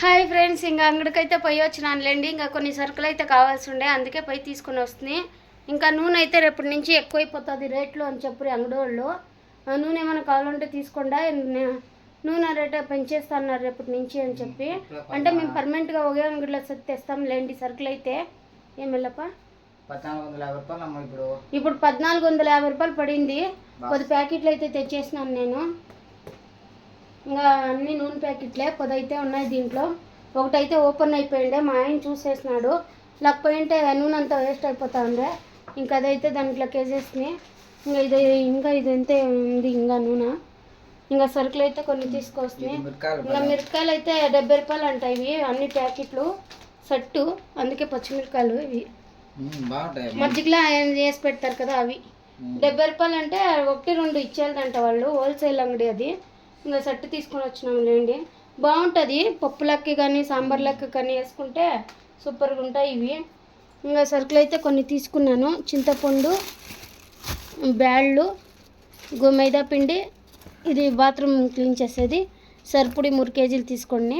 Hi friends ఇంకా అంగడికైతే పోయి వచ్చినానులేండి. ఇంకా కొన్ని సరుకులు అయితే కావాల్సి ఉండే అందుకే పోయి తీసుకుని వస్తుంది ఇంకా నూనె అయితే రేపటి నుంచి ఎక్కువైపోతుంది రేట్లు అని చెప్పి అంగడి వాళ్ళు ఆ నూనె ఏమైనా కావాలంటే తీసుకోండా నూనె రేట్ పెంచేస్తా అన్నారు రేపటి నుంచి అని చెప్పి. అంటే మేము పర్మనెంట్గా ఒకే అంగడిలో తెస్తాం లేండి సరుకులు అయితే ఏం వెళ్ళప్ప? పద్నాలుగు వందల యాభై రూపాయలు అమ్మ ఇప్పుడు. ఇప్పుడు పద్నాలుగు వందల యాభై రూపాయలు పడింది. పది ప్యాకెట్లు అయితే తెచ్చేసినాను నేను. ఇంకా అన్ని నూనె ప్యాకెట్లే పది అయితే ఉన్నాయి దీంట్లో. ఒకటైతే ఓపెన్ అయిపోయిండే మా ఆయన చూసేసినాడు. లేకపోయింటే నూనె అంతా వేస్ట్ అయిపోతా ఉండే ఇంకా అదైతే దాంట్లో కేసేసి ఇంకా ఇది ఇంకా ఇది అంతే ఉంది ఇంకా నూనె. ఇంకా సరుకులు అయితే కొన్ని తీసుకొస్తున్నాయి ఇంకా మిరపకాయలు అయితే డెబ్బై రూపాయలు అంటాయి ఇవి అన్ని ప్యాకెట్లు. సట్టు అందుకే పచ్చిమిరపకాయలు ఇవి. మజ్జిగలో ఆయన చేసి పెడతారు కదా అవి. డెబ్బై రూపాయలు అంటే ఒకటి రెండు ఇచ్చేదంట వాళ్ళు హోల్సేల్ అంగడి అది. ఇంకా సెట్ తీసుకొని వచ్చినాం లేండి. బాగుంటుంది. పప్పులకి కానీ సాంబార్లకి కానీ వేసుకుంటే సూపర్గా ఉంటాయి ఇవి. ఇంకా సరుకులు అయితే కొన్ని తీసుకున్నాను. చింతపండు బ్యాళ్ళు గోమైదా పిండి. ఇది బాత్రూమ్ క్లీన్ చేసేది. సరిపొడి మూడు కేజీలు తీసుకోండి.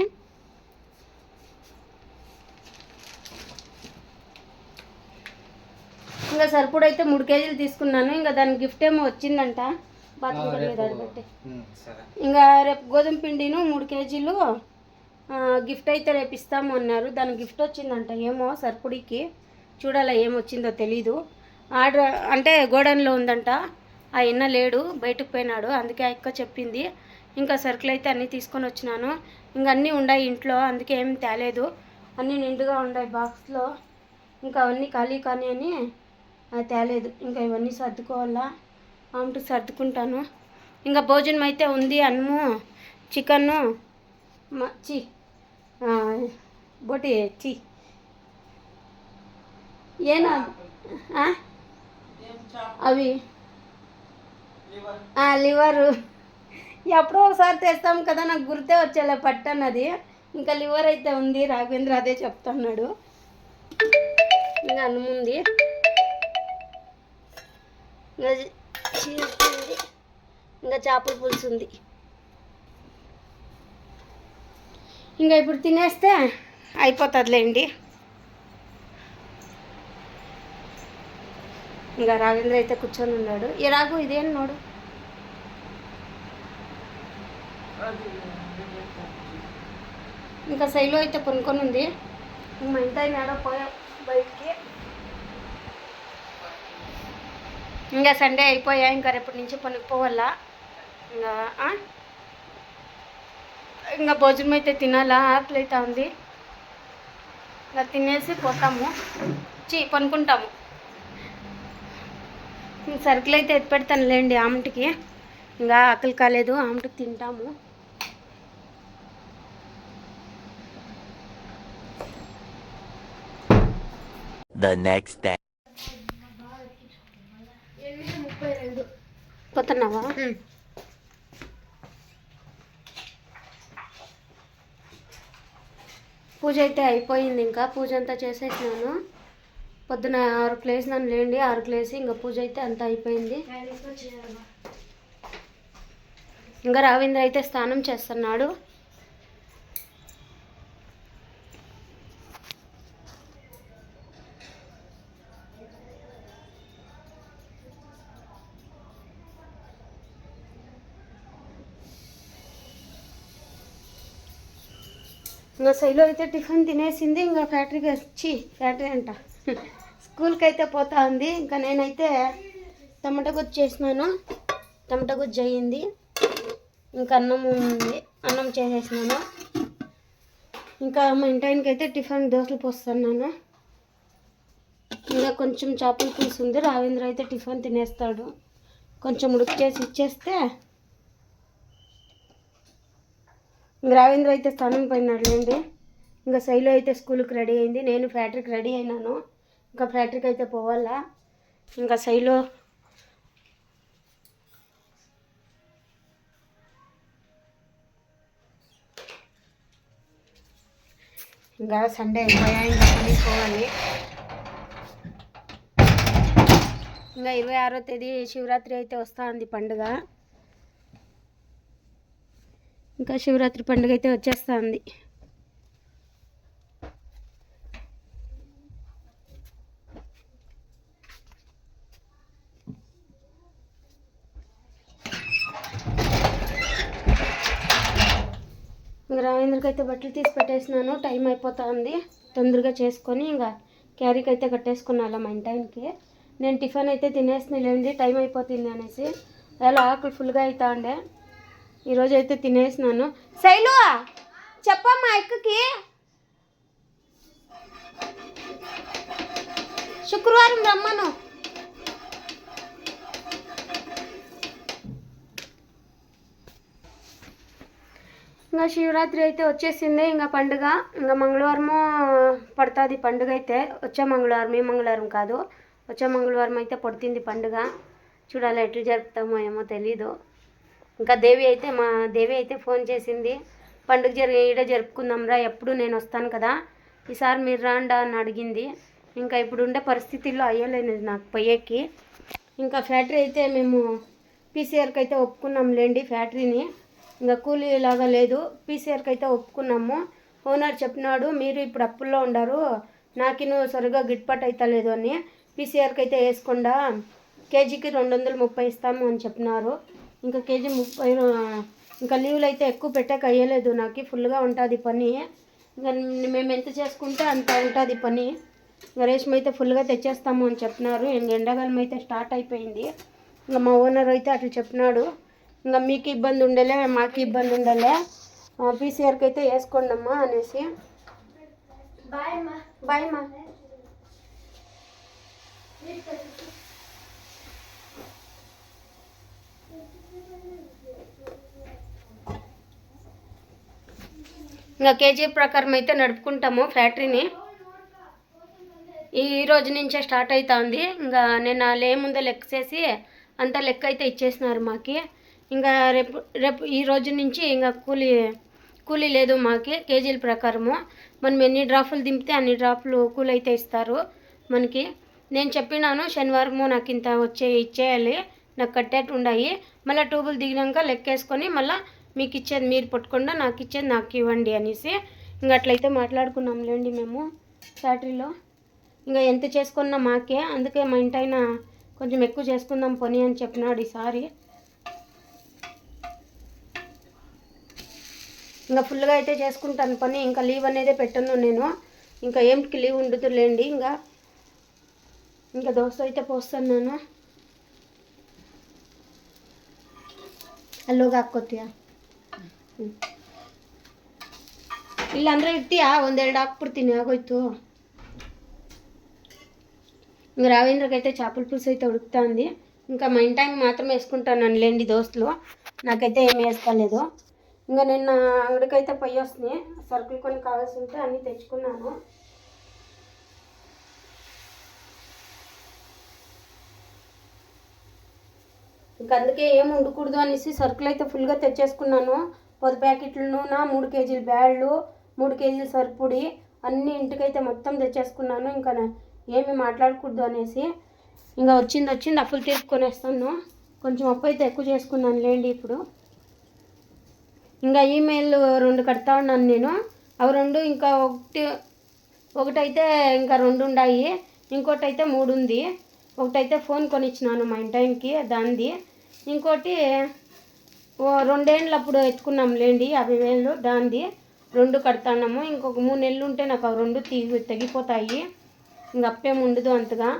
ఇంకా సరిపొడి అయితే మూడు కేజీలు తీసుకున్నాను. ఇంకా దాని గిఫ్ట్ ఏమో వచ్చిందంట. బాత్రూమ్ ఇంకా రేపు గోధుమ పిండిను మూడు కేజీలు గిఫ్ట్ అయితే రేపు ఇస్తాము అన్నారు. దాని గిఫ్ట్ వచ్చిందంట ఏమో సరిపొడికి. చూడాలా ఏమొచ్చిందో తెలీదు. ఆర్డర్ అంటే గోడౌన్లో ఉందంట ఆ ఎన్న లేడు బయటకు పోయినాడు అందుకే ఆ చెప్పింది. ఇంకా సరుకులు అయితే అన్నీ తీసుకొని వచ్చినాను. ఇంకా అన్నీ ఉన్నాయి ఇంట్లో అందుకే ఏం తేలేదు. అన్నీ నిండుగా ఉన్నాయి బాక్స్లో. ఇంకా అవన్నీ ఖాళీ కానీ అని అది తేలేదు. ఇంకా ఇవన్నీ సర్దుకోవాలా? ఆమెకు సర్దుకుంటాను. ఇంకా భోజనం అయితే ఉంది అన్నము చికెను చి బోటి చి. ఏనా? అవి? లివరు. ఎప్పుడో ఒకసారి తెస్తాం కదా నాకు గుర్తే వచ్చేలే పట్టన్నది ఇంకా లివర్ అయితే ఉంది రాఘవేంద్ర అదే చెప్తున్నాడు. ఇంకా అన్నం ఉంది. ఇంకా చీజ్ ఇంకా చేపల పులుసు ఉంది. ఇంకా ఇప్పుడు తినేస్తే అయిపోతుందిలేండి. ఇంకా రాజేంద్ర అయితే కూర్చొని ఉన్నాడు. ఈ రాఘు ఇదేం నోడు? ఇంకా శైలు అయితే కొనుక్కొని ఉంది. మా ఇంటి ఆయన పోయా బయటికి. ఇంకా సండే అయిపోయా ఇంకా రేపటి నుంచి పనికి పోవాలా? ఇంకా ఆ? ఇంకా భోజనం అయితే తినాలా? ఆకలి అయితే ఉంది. ఇంకా తినేసి పోతాము. చీ పనుకుంటాము. సరుకులు అయితే ఎత్తి పెడతాను లేండి ఆమెటికి. ఇంకా ఆకలి కాలేదు ఆమెటికి తింటాము. The next day. ముప్పై రెండు పోతున్నావా? పూజ అయితే అయిపోయింది ఇంకా. పూజ అంతా చేసేసినాను. పొద్దున ఆరుకు లేసినాను లేండి. ఆరుకు లేసి ఇంకా పూజ అయితే అంతా అయిపోయింది. ఇంకా రావేంద్ర అయితే స్నానం చేస్తున్నాడు. ఇంకా శైలు అయితే టిఫిన్ తినేసింది ఇంకా ఫ్యాక్టరీకి వచ్చి ఫ్యాక్టరీ అంట. స్కూల్కి అయితే పోతా ఉంది. ఇంకా నేనైతే టమాటా గుజ్జు చేసినాను. టమాటా గుజ్జు అయ్యింది. ఇంకా అన్నం ఉంది. అన్నం చేసేసినాను. ఇంకా మా ఇంటాయనకి అయితే టిఫిన్ దోశలు పోస్తున్నాను. ఇంకా కొంచెం చేపల పులుసు ఉంది. రావేంద్ర అయితే టిఫిన్ తినేస్తాడు. కొంచెం ఉడికి చేసి ఇచ్చేస్తే ఇంక రావేంద్ర అయితే స్థానం పోయినాడులేండి ఇంకా శైలి అయితే స్కూల్కి రెడీ అయింది. నేను ఫ్యాక్టరీకి రెడీ అయినాను. ఇంకా ఫ్యాక్టరీకి అయితే పోవాలా. ఇంకా శైలు ఇంకా సండే అయిపోయా ఇంకా పనికి పోవాలి. ఇంకా ఇరవై ఆరో తేదీ శివరాత్రి అయితే వస్తా ఉంది పండుగ. ఇంకా శివరాత్రి పండుగ అయితే వచ్చేస్తుంది. ఇంకా రావేంద్రకి అయితే బట్టలు తీసి పెట్టేసినాను. టైం అయిపోతుంది. తొందరగా చేసుకొని ఇంకా క్యారీకి అయితే కట్టేసుకున్నాను మా ఇంటాయనకి నేను టిఫిన్ అయితే తినేసినలేండి టైం అయిపోతుంది అనేసి. అలా ఆకులు ఫుల్గా అవుతా ఉండే ఈరోజు అయితే తినేసినాను. శైలు చెప్పమ్మా ఎక్కకి? శుక్రవారం రమ్మను. ఇంకా శివరాత్రి అయితే వచ్చేసింది ఇంకా పండుగ. ఇంకా మంగళవారము పడుతుంది పండుగ అయితే. వచ్చే మంగళవారం ఈ మంగళవారం కాదు. వచ్చే మంగళవారం అయితే పడుతుంది పండుగ. చూడాలి ఎట్లు జరుపుతామో ఏమో తెలీదు. ఇంకా దేవి అయితే మా దేవి అయితే ఫోన్ చేసింది పండుగ జరిగి ఈడ జరుపుకుందాంరా ఎప్పుడు నేను వస్తాను కదా. ఈసారి మీరు రాండా అని అడిగింది. ఇంకా ఇప్పుడు ఉండే పరిస్థితుల్లో అయ్యలేదు నాకు పోయేకి. ఇంకా ఫ్యాక్టరీ అయితే మేము పీసీఆర్కి అయితే ఒప్పుకున్నాం లేండి ఫ్యాక్టరీని. ఇంకా కూలీలాగా లేదు పీసీఆర్కి అయితే ఒప్పుకున్నాము. ఓనర్ చెప్పినాడు మీరు ఇప్పుడు అప్పుల్లో ఉండారు నాకు నువ్వు సరిగా గిట్టుబాటు అయితే లేదు అని. పీసీఆర్కి అయితే వేసుకుండా కేజీకి రెండు వందల ముప్పై ఇస్తాము అని చెప్పినారు. ఇంకా కేజీ ముప్పై ఇంకా లీవ్లు అయితే ఎక్కువ పెట్టక అయ్యలేదు. నాకు ఫుల్గా ఉంటుంది పని. ఇంకా మేము ఎంత చేసుకుంటే అంత ఉంటుంది పని. రేషన్ అయితే ఫుల్గా తెచ్చేస్తాము అని చెప్పినారు. ఇంక ఎండాకాలం అయితే స్టార్ట్ అయిపోయింది. ఇంకా మా ఓనర్ అయితే అట్లా చెప్పినాడు. ఇంకా మీకు ఇబ్బంది ఉండలే మాకు ఇబ్బంది ఉండలే. పీసీఆర్కి అయితే వేసుకోండి అమ్మా అనేసి. బాయ్ అమ్మా. బాయ్ అమ్మా. ఇంకా కేజీ ప్రకారం అయితే నడుపుకుంటాము ఫ్యాక్టరీని. ఈ రోజు నుంచే స్టార్ట్ అవుతుంది ఇంకా నేను లే ఏముందో లెక్క చేసి అంత లెక్క అయితే ఇచ్చేసినారు మాకి. ఇంకా రేపు రేపు ఈ రోజు నుంచి ఇంకా కూలీ కూలీ లేదు మాకి కేజీల ప్రకారము. మనం ఎన్ని డ్రాఫ్లు దింపితే అన్ని డ్రాఫ్లు కూలీ అయితే ఇస్తారు మనకి. నేను చెప్పినాను శనివారము నాకు ఇంత వచ్చే ఇచ్చేయాలి. నాకు కట్టేట్టు ఉన్నాయి మళ్ళీ ట్యూబులు దిగినాక లెక్కేసుకొని మళ్ళీ మీకు ఇచ్చేది మీరు పట్టుకుండా నాకు ఇచ్చేది నాకు ఇవ్వండి అనేసి ఇంకా అట్లయితే మాట్లాడుకున్నాం లేండి మేము ఫ్యాక్టరీలో. ఇంకా ఎంత చేసుకున్నా మాకే అందుకే మా ఇంటైన కొంచెం ఎక్కువ చేసుకుందాం పని అని చెప్పినాడు ఈసారి. ఇంకా ఫుల్గా అయితే చేసుకుంటాను పని ఇంకా లీవ్ అనేది పెట్టను నేను. ఇంకా ఏంటికి లీవ్ ఉండదులేండి ఇంకా ఇంకా దోశ అయితే పోస్తాను నేను. అల్లుగా అక్కొత్తియా ಇಲ್ಲ ಅಂದ್ರೆ ಇರ್ತೀಯಾ ಒಂದೆರಡು ಹಾಕ್ಬಿಡ್ತೀನಿ ಆಗೋಯ್ತು ఇంకా రావేంద్రకి అయితే చేపల పులుసు అయితే ఉడుకుతా ఉంది ఇంకా మా ఇంటానికి మాత్రం వేసుకుంటాను లేండి దోస్తులు నాకైతే ఏమి వేసుకోలేదు ఇంకా నిన్న అంగడికి అయితే పోయి వస్తున్నాయి సరుకులు కొన్ని కావాల్సి ఉంటే అన్నీ తెచ్చుకున్నాను ఇంకా అందుకే ఏం ఉండకూడదు అనేసి సరుకులు అయితే ఫుల్గా తెచ్చేసుకున్నాను పది ప్యాకెట్లు నూనె మూడు కేజీలు బ్యాళ్ళు మూడు కేజీలు సరుపుడి అన్నీ ఇంటికైతే మొత్తం తెచ్చేసుకున్నాను. ఇంకా ఏమి మాట్లాడకూడదు అనేసి ఇంకా వచ్చింది వచ్చింది. అప్పులు తీసుకొనేస్తాను కొంచెం అప్పు అయితే ఎక్కువ చేసుకున్నాను లేండి ఇప్పుడు. ఇంకా ఈమెయిల్ రెండు కడతా ఉన్నాను నేను. అవి రెండు ఇంకా ఒకటి ఒకటైతే ఇంకా రెండు ఉన్నాయి ఇంకోటి అయితే మూడు ఉంది. ఒకటైతే ఫోన్ కొనిచ్చినాను మా ఇంటాయనకి దానిది. ఇంకోటి ఓ రెండేళ్ళు అప్పుడు ఎత్తుకున్నాం లేండి యాభై వేలు దానిది రెండు కడతాన్నాము. ఇంకొక మూడు నెలలు ఉంటే నాకు అవి రెండు తీ తెగిపోతాయి. ఇంక అప్పేం ఉండదు అంతగా.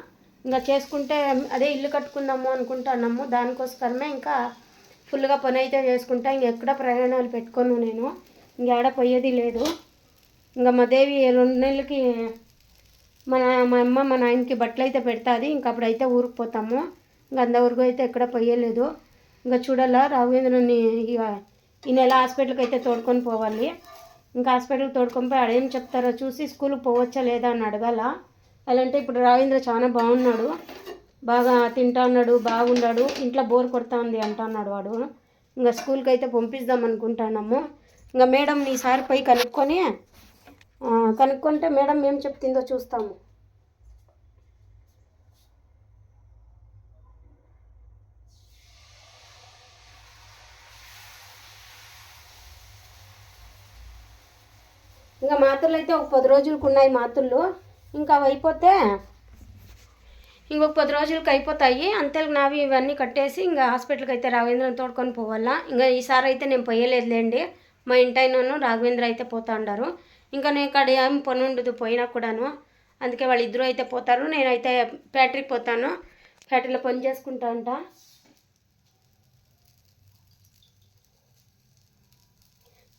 ఇంకా చేసుకుంటే అదే ఇల్లు కట్టుకుందాము అనుకుంటున్నాము. దానికోసమే ఇంకా ఫుల్గా పని అయితే చేసుకుంటా ఇంకెక్కడ ప్రయాణాలు పెట్టుకోను నేను. ఇంకేడ పోయేది లేదు. ఇంకా మా దేవి రెండు నెలలకి మన మా అమ్మ మా నాయనకి బట్టలు అయితే పెడతాది. ఇంక అప్పుడైతే ఊరికి పోతాము. ఇంకా అంతవరకు అయితే ఎక్కడ పోయలేదు. ఇంకా చూడాలా రాఘవేంద్రుని ఇక ఈ నెల హాస్పిటల్కి అయితే తోడుకొని పోవాలి. ఇంకా హాస్పిటల్కి తోడుకొని పోయి ఆడేం చెప్తారో చూసి స్కూల్కి పోవచ్చా లేదా అని అడగాల. అలాంటే ఇప్పుడు రావేంద్ర చాలా బాగున్నాడు. బాగా తింటా ఉన్నాడు బాగున్నాడు ఇంట్లో బోర్ కొడతా ఉంది అంటున్నాడు వాడు. ఇంకా స్కూల్కి అయితే పంపిద్దాం అనుకుంటున్నాము. ఇంకా మేడం ఈసారి పోయి కనుక్కొని కనుక్కుంటే మేడం ఏం చెప్తుందో చూస్తాము. ఇంకా మాత్రలు అయితే ఒక పది రోజులకు ఉన్నాయి మాత్రలు. ఇంకా అవి అయిపోతే ఇంకొక పది రోజులకి అయిపోతాయి. అంతేలకు నావి ఇవన్నీ కట్టేసి ఇంకా హాస్పిటల్కి అయితే రాఘవేంద్రని తోడుకొని పోవాలా. ఇంకా ఈసారి అయితే నేను పోయలేదులేండి. మా ఇంటైనను రాఘవేంద్ర అయితే పోతా ఉండారు ఇంకా నేను ఇక్కడ ఏం పని ఉండదు పోయినా కూడాను. అందుకే వాళ్ళిద్దరూ అయితే పోతారు. నేనైతే ఫ్యాక్టరీకి పోతాను. ఫ్యాక్టరీలో పని చేసుకుంటా ఉంటా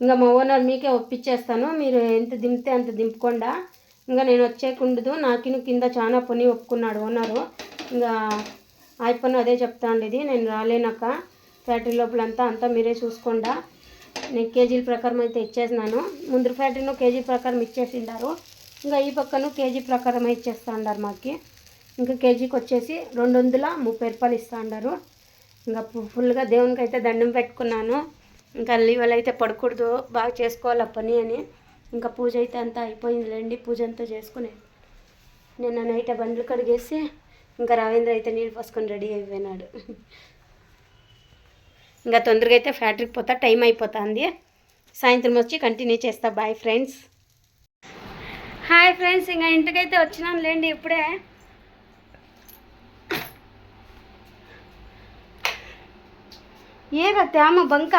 ఇంకా మా ఓనర్ మీకే ఒప్పించేస్తాను మీరు ఎంత దింపితే అంత దింపకుండా. ఇంకా నేను వచ్చేకుండదు నాకిను కింద చాలా పని ఒప్పుకున్నాడు ఓనరు. ఇంకా ఆ అదే చెప్తా ఉండేది. నేను రాలేనక్క. ఫ్యాక్టరీ లోపలంతా అంతా మీరే చూసుకోండా. నేను కేజీల ప్రకారం అయితే ఇచ్చేసినాను ముందు ఫ్యాక్టరీలో కేజీ ప్రకారం ఇచ్చేసిండారు. ఇంకా ఈ పక్కన కేజీ ప్రకారం ఇచ్చేస్తా ఉండారు మాకు. ఇంకా కేజీకి వచ్చేసి రెండు వందల ముప్పై రూపాయలు ఇస్తా ఉండారు ఇంకా ఫుల్గా దేవునికి అయితే దండం పెట్టుకున్నాను. ఇంకా లీవలు అయితే పడకూడదు బాగా చేసుకోవాలి పని అని. ఇంకా పూజ అయితే అంతా అయిపోయిందిలేండి పూజ అంతా చేసుకుని. నిన్న నైట్ బండ్లు కడిగేసి ఇంకా రావేంద్ర అయితే నీళ్ళు పోసుకొని రెడీ అయిపోయినాడు. ఇంకా తొందరగా అయితే ఫ్యాక్టరీకి పోతా టైం అయిపోతుంది. సాయంత్రం వచ్చి కంటిన్యూ చేస్తా బాయ్ ఫ్రెండ్స్. హాయ్ ఫ్రెండ్స్ ఇంకా ఇంటికైతే వచ్చినాం లేండి ఇప్పుడే. ఏరా తేమ బంక?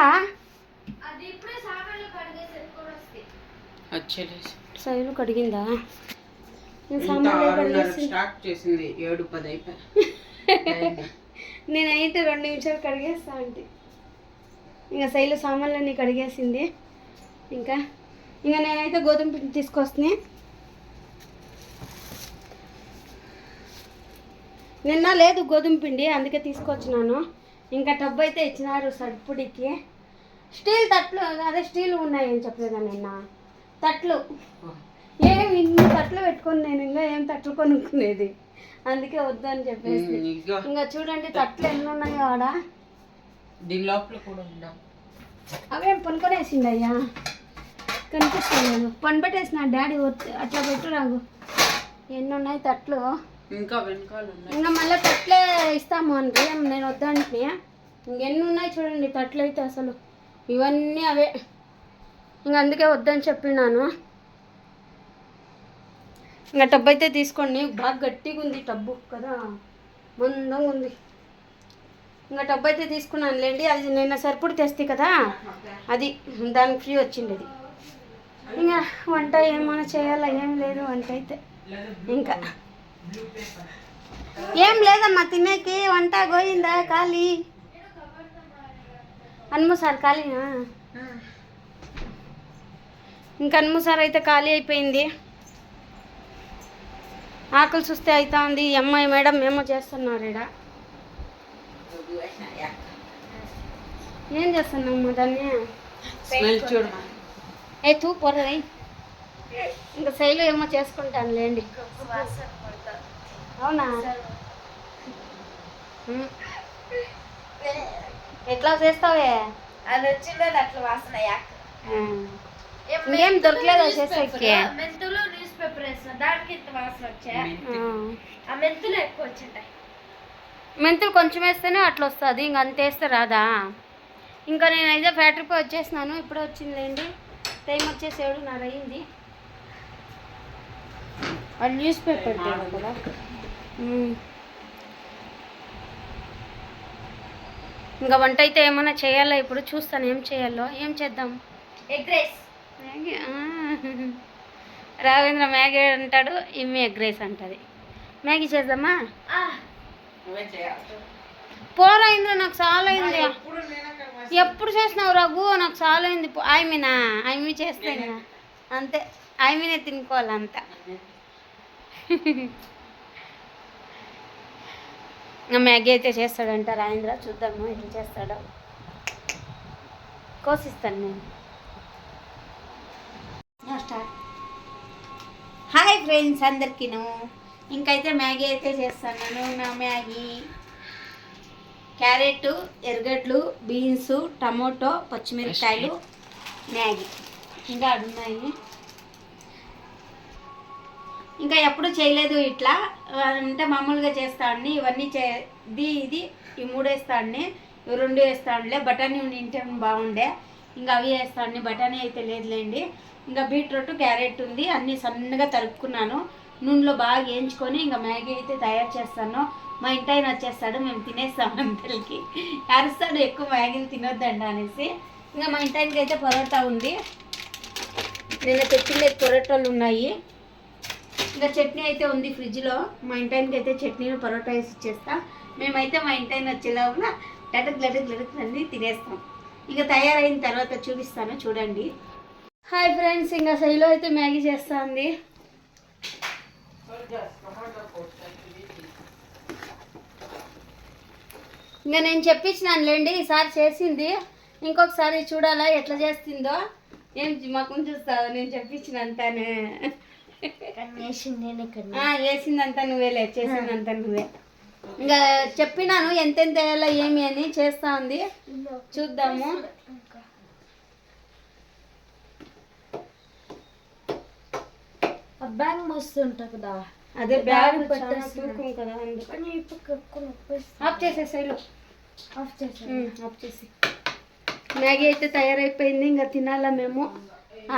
సైలు కడిగిందా స్టార్ట్ చేసింది. ఏడు పది అయిపోయి నేను అయితే రెండు నిమిషాలు కడిగేస్తా అంటే ఇంకా శైలు సామాన్లన్నీ కడిగేసింది. ఇంకా ఇంకా నేనైతే గోధుమ పిండి తీసుకొస్తుంది నిన్న లేదు గోధుమ పిండి అందుకే తీసుకొచ్చినాను. ఇంకా టబ్బు అయితే ఇచ్చినారు సడ్పుడికి స్టీల్ తట్లు అదే స్టీల్ ఉన్నాయని చెప్పలేదా నిన్న? తట్లు. ఏం ఇన్ని తట్లు పెట్టుకొని నేను ఇంకా ఏం తట్లు కొనుక్కునేది? అందుకే వద్దని చెప్పేసి. ఇంకా చూడండి తట్లు ఎన్ని ఉన్నాయో ఆడ. దీని లోపల కూడా అవేం పనుకొనేసిండి అయ్యా కనిపిస్తలేదు. పని పెట్టేసిన డాడీ వద్దు- అట్లా పెట్టు రాగు. ఎన్ని ఉన్నాయి తట్లు? ఇంకా వెనకాల ఇంకా మళ్ళీ తట్లే ఇస్తాము అంటే నేను వద్దంటే ఇంకెన్ని ఉన్నాయి చూడండి తట్లు అయితే అసలు. ఇవన్నీ అవే. ఇంక అందుకే వద్దని చెప్పినాను. ఇంకా టబ్బు అయితే తీసుకోండి. బాగా గట్టిగా ఉంది టబ్బు కదా. మందంగా ఉంది. ఇంకా టబ్బు అయితే తీసుకున్నాను లేండి. అది నిన్న సరిపడి తెస్తే కదా. అది దానికి ఫ్రీ వచ్చింది అది. ఇంకా వంట ఏమైనా చేయాలా? ఏం లేదు వంట అయితే. ఇంకా. ఏం లేదమ్మా తినేకి. వంట గోయిందా? ఖాళీ? అన్ము సార్ ఖాళీనా? ఇంకా అన్ము సార్ అయితే ఖాళీ అయిపోయింది. ఆకలి చూస్తే అవుతా ఉంది ఈ అమ్మాయి మేడం ఏమో చేస్తున్నారు ఈడ. ఏం చేస్తున్నామ్మా దాన్ని ఏ తూ పొరది ఇంకా శైలు ఏమో చేసుకుంటాను లేండి. అవునా. ఎట్లా చేస్తావే? అది వచ్చిందని అట్లా వాసన యాక్. ఇంకేం దొరకలేదా చేసేకి. మెంతులు న్యూస్ పేపర్ వేసిన దానికి ఇంత వాసన వచ్చా? ఆ. మెంతులు ఎక్కువ వచ్చింటాయి మెంతులు కొంచెం వేస్తేనే అట్లా వస్తుంది. ఇంక అంత వేస్తే రాదా? ఇంకా నేను అయితే ఫ్యాక్టరీకి వచ్చేసినాను. ఇప్పుడే వచ్చిందిలేండి టైం వచ్చేసి ఏడున్నర అయింది. న్యూస్ పేపర్ కదా. ఇంకా వంట అయితే ఏమైనా చేయాలా? ఇప్పుడు చూస్తాను ఏం చేయాలో. ఏం చేద్దాం? Egg rice. మ్యాగీ ఆ. రాఘవేంద్ర మ్యాగీ అంటాడు ఇమ్మి ఎగ్ రైస్ అంటది. మ్యాగీ చేద్దామా? పోరా ఇంద్ర నాకు చాలా అయింది ఇప్పుడు నేను అక్కడ ఎప్పుడు చేసినావు రఘు? నాకు చాలా అయింది ఆయమినా ఆయమి చేస్తే ఇంకా అంతే. ఆయమినే తినుకోవాలి అంత. ఇంకా మ్యాగీ అయితే చేస్తాడంట రాజేంద్ర చూద్దాము ఏం చేస్తాడో. కోసిస్తాను నేను స్టార్ట్ హాయ్ ఫ్రెండ్స్ అందరికీను. ఇంకైతే మ్యాగీ అయితే చేస్తాను నా మ్యాగీ. క్యారెట్ ఎర్రగడ్డలు బీన్స్ టమోటో పచ్చిమిరపకాయలు మ్యాగీ. ఇంకా అవి ఉన్నాయి ఇంకా ఎప్పుడు చేయలేదు ఇట్లా. అంటే మామూలుగా చేస్తాండి. ఇవన్నీ చే ఇది ఇది ఈ మూడు వేస్తాండి ఇవి రెండు వేస్తాండిలే. బఠానీ ఉంటే బాగుండే. ఇంకా అవి వేస్తాను బఠానీ అయితే లేదులేండి. ఇంకా బీట్రూట్ క్యారెట్ ఉంది అన్నీ సన్నగా తరుపుకున్నాను నూనెలో బాగా వేయించుకొని ఇంకా మ్యాగీ అయితే తయారు చేస్తాను. మా ఇంటి ఆయన వచ్చేస్తాడు మేము తినేస్తాం అందరికి. అరుస్తాడు ఎక్కువ మ్యాగీలు తినొద్దండి అనేసి. ఇంకా మా ఇంటానికి అయితే పరోటా ఉంది. నిన్న తెచ్చిండే పొరోటాలు ఉన్నాయి. ఇంకా చట్నీ అయితే ఉంది ఫ్రిడ్జ్లో. మా ఇంటానికి అయితే చట్నీలు పరోటా వేసి ఇచ్చేస్తాం. మేమైతే మా ఇంటాయన వచ్చేలాగా లటక్ లటక్ లటక్ అన్నీ తినేస్తాం. ఇక తయారైన తర్వాత చూపిస్తాను చూడండి. హాయ్ ఫ్రెండ్స్ ఇంకా శైలో అయితే మ్యాగీ చేస్తా ఉంది ఇంకా నేను చెప్పించినాను లేండి ఈసారి చేసింది. ఇంకొకసారి చూడాలా ఎట్లా చేస్తుందో. ఏం మాకు చూస్తావు? నేను చెప్పించినంతానే వేసిందంతా నువ్వేలే చేసిందంతా నువ్వే. ఇంకా చెప్పినాను ఎంతెంత వేయాలో ఏమి అని చేస్తా ఉంది. చూద్దాము. బ్యాగ్ మస్తు ఉంటుంది కదా. అదే బ్యాగ్. తూకం కదా. ఆఫ్ చేసేసాయిలో ఆఫ్ చేసాను ఆఫ్ చేసి మ్యాగీ అయితే తయారైపోయింది ఇంకా తినాలా మేము.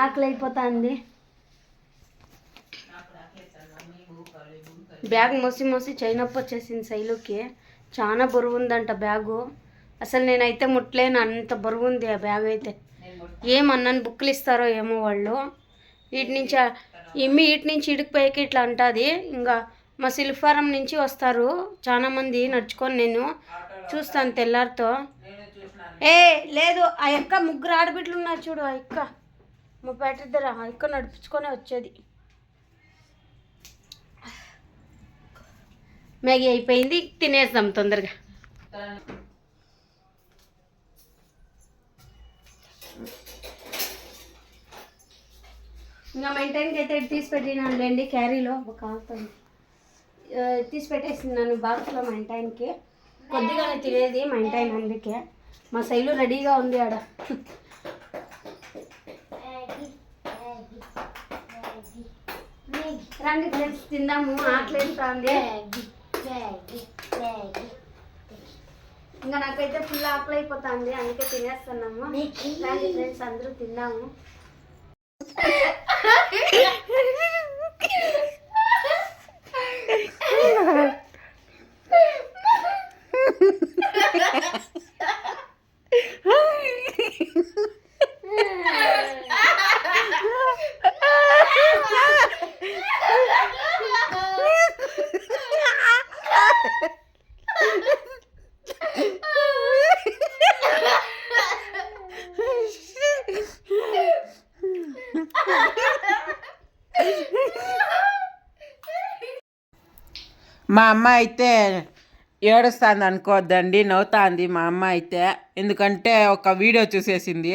ఆకలి అయిపోతుంది బ్యాగ్ మోసి మోసి చైనప్ప వచ్చేసింది శైలుకి. చాలా బరువు ఉందంట బ్యాగు. అసలు నేనైతే ముట్టలేను అంత బరువు ఉంది ఆ బ్యాగ్ అయితే. ఏమన్నాను బుక్లు ఇస్తారో ఏమో వాళ్ళు. వీటి నుంచి ఇమ్మి వీటి నుంచి ఇడికిపోయాక ఇట్లా అంటుంది. ఇంకా మా సిల్ఫారం నుంచి వస్తారు. చాలామంది నడుచుకొని నేను చూస్తాను తెల్లారితో. ఏ లేదు ఆ యొక్క ముగ్గురు ఆడబిడ్డలు ఉన్నారు చూడు ఆ యొక్క. మా పేట ఇద్దరు ఆ యొక్క నడిపించుకొని వచ్చేది. మ్యాగీ అయిపోయింది తినేద్దాం తొందరగా. ఇంకా మెయింటైన్కి అయితే తీసి పెట్టినాను లేండి క్యారీలో ఒక కాలుతుంది తీసి పెట్టేసినాను బాక్స్లో మా కొద్దిగానే తినేది మా ఇంటాయన అందుకే. మా శైలు రెడీగా ఉంది ఆడ. రండి ఫ్రెండ్స్ తిందాము ఆకలేస్తుంది ఇంకా నాకైతే ఫుల్ ఆకలి అయిపోతుంది. అందుకే తినేస్తున్నాము. రండి ఫ్రెండ్స్ అందరూ తిందాము మా అమ్మ అయితే ఏడుస్తుంది అనుకోవద్దండి నవ్వుతాంది మా అమ్మ అయితే. ఎందుకంటే ఒక వీడియో చూసేసింది.